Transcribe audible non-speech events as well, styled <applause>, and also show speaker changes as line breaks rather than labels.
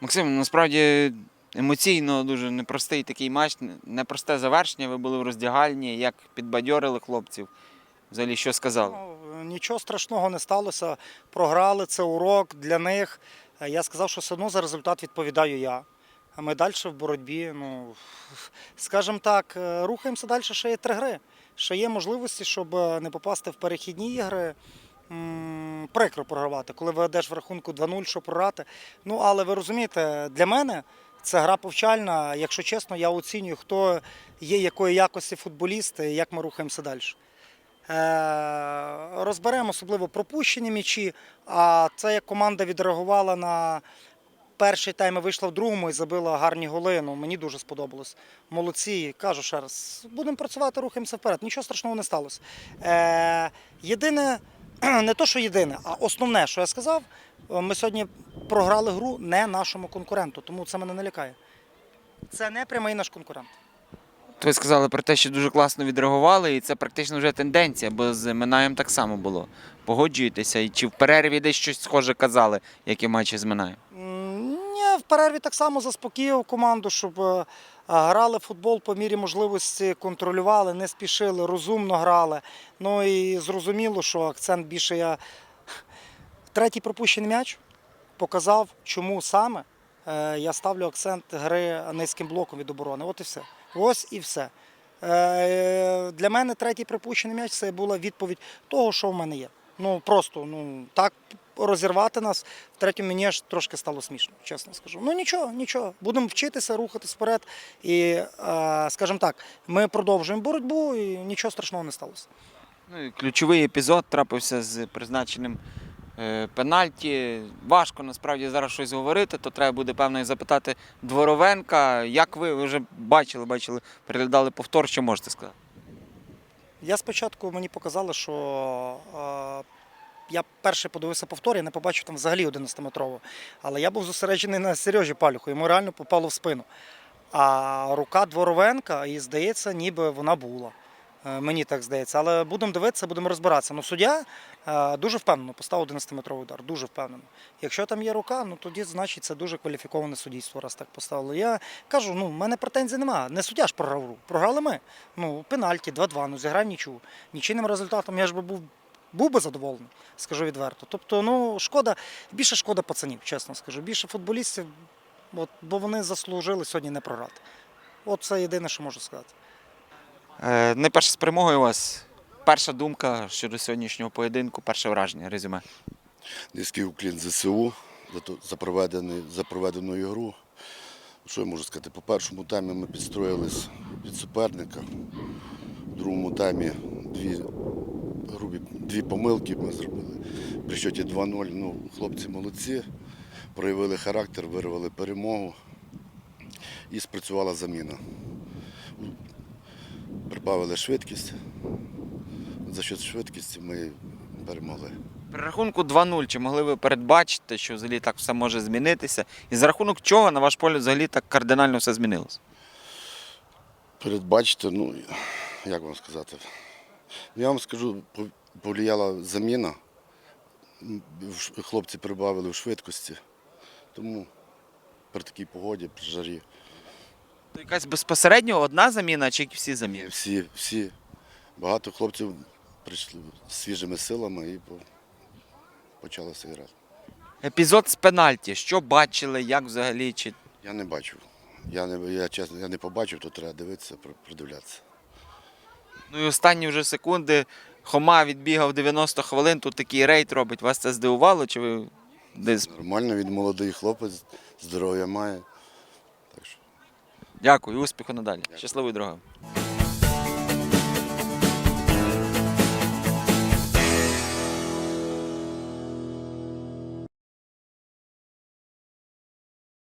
Максим, насправді емоційно дуже непростий такий матч, непросте завершення. Ви були в роздягальні, як підбадьорили хлопців. Взагалі, що сказали?
Ну, Нічого страшного не сталося. Програли, це урок для них. Я сказав, що все одно за результат відповідаю я. А ми далі в боротьбі. Ну, скажімо так, е, рухаємося далі, ще є три гри. Ще є можливості, щоб е, не попасти в перехідні ігри. Прикро програвати, коли ведеш в рахунку 2-0, що програти. Ну, але ви розумієте, для мене це гра повчальна. Якщо чесно, я оцінюю, хто є якої якості футболіст і як ми рухаємося далі. Е, Розберемо особливо пропущені м'ячі. А це як команда відреагувала на перший тайм і вийшла в другому і забила гарні голи. Ну, мені дуже сподобалось. Молодці, кажу ще раз, будемо працювати, рухаємося вперед. Нічого страшного не сталося. Е, єдине, <clears throat> не то, що єдине, а основне, що я сказав, е, ми сьогодні програли гру не нашому конкуренту, тому це мене не лякає. Це не прямий наш конкурент.
Ви сказали про те, що дуже класно відреагували, і це практично вже тенденція, бо з Минаєм так само було. Погоджуєтеся, і чи в перерві десь щось схоже казали, як і матчі з Минаєм?
М, в перерві так само заспокоїв команду, щоб е, грали в футбол по мірі можливості, контролювали, не спішили, розумно грали. Ну і зрозуміло, що акцент більше я. Третій пропущений м'яч показав, чому саме е, я ставлю акцент гри низьким блоком від оборони. От і все. Ось і все. Е, Для мене третій пропущений м'яч це була відповідь того, що в мене є. Ну просто ну так розірвати нас в третьому мені аж трошки стало смішно, чесно скажу. Ну нічого, нічого. Будемо вчитися, рухатись вперед. І, е, скажімо так, ми продовжуємо боротьбу і нічого страшного не сталося.
Ну, і ключовий епізод трапився з призначеним е, пенальті. Важко насправді зараз щось говорити, то треба буде певно і запитати Дворовенка. Як ви, ви вже бачили, бачили, переглядали повтор, що можете сказати?
Я спочатку мені показали, що е, я перший подивився повтор, я не побачив там взагалі 11-метрового. Але я був зосереджений на Сережі Палюху, йому реально попало в спину. А рука Дворовенка, і здається, ніби вона була. Е, Мені так здається. Але будемо дивитися, будемо розбиратися. Ну, суддя е, дуже впевнено поставив 11-метровий удар, дуже впевнено. Якщо там є рука, ну тоді значить це дуже кваліфіковане суддівство, раз так поставили. Я кажу, ну в мене претензій немає. Не суддя ж програв гру. Програли ми. Ну, пенальті, 2-2, ну зіграв нічого. Нічийним результатом я ж би був. Був би задоволений, скажу відверто. Тобто, ну шкода, більше шкода пацанів, чесно скажу. Більше футболістів, от, бо вони заслужили сьогодні не програти. От це єдине, що можу сказати.
Е, найперше з перемогою у вас. Перша думка щодо сьогоднішнього поєдинку, перше враження, резюме.
Низький уклін ЗСУ за, то- за, проведену ігру. Що я можу сказати? По першому таймі ми підстроїлись під суперника. В другому таймі дві, грубі, дві помилки ми зробили. При счеті 2-0. Ну, хлопці молодці, проявили характер, вирвали перемогу і спрацювала заміна. Прибавили швидкість. За счет швидкості ми перемогли.
При рахунку 2-0, чи могли ви передбачити, що взагалі так все може змінитися? І за рахунок чого, на ваш погляд, взагалі так кардинально все змінилося?
Передбачити, ну, як вам сказати. Я вам скажу, повлияла заміна. Хлопці прибавили в швидкості. Тому при такій погоді, при жарі,
То якась безпосередньо одна заміна, чи всі заміни?
всі, всі, багато хлопців прийшли з свіжими силами і по- почалося грати.
Епізод з пенальті. Що бачили, як взагалі? Чи...
Я не бачив. Я не, я, чесно, я не побачив, то треба дивитися, придивлятися.
Ну і останні вже секунди. Хома відбігав 90 хвилин, тут такий рейд робить. Вас це здивувало? Чи ви десь?
Нормально, він молодий хлопець, здоров'я має. Так що.
Дякую, успіху надалі. Щасливої дороги.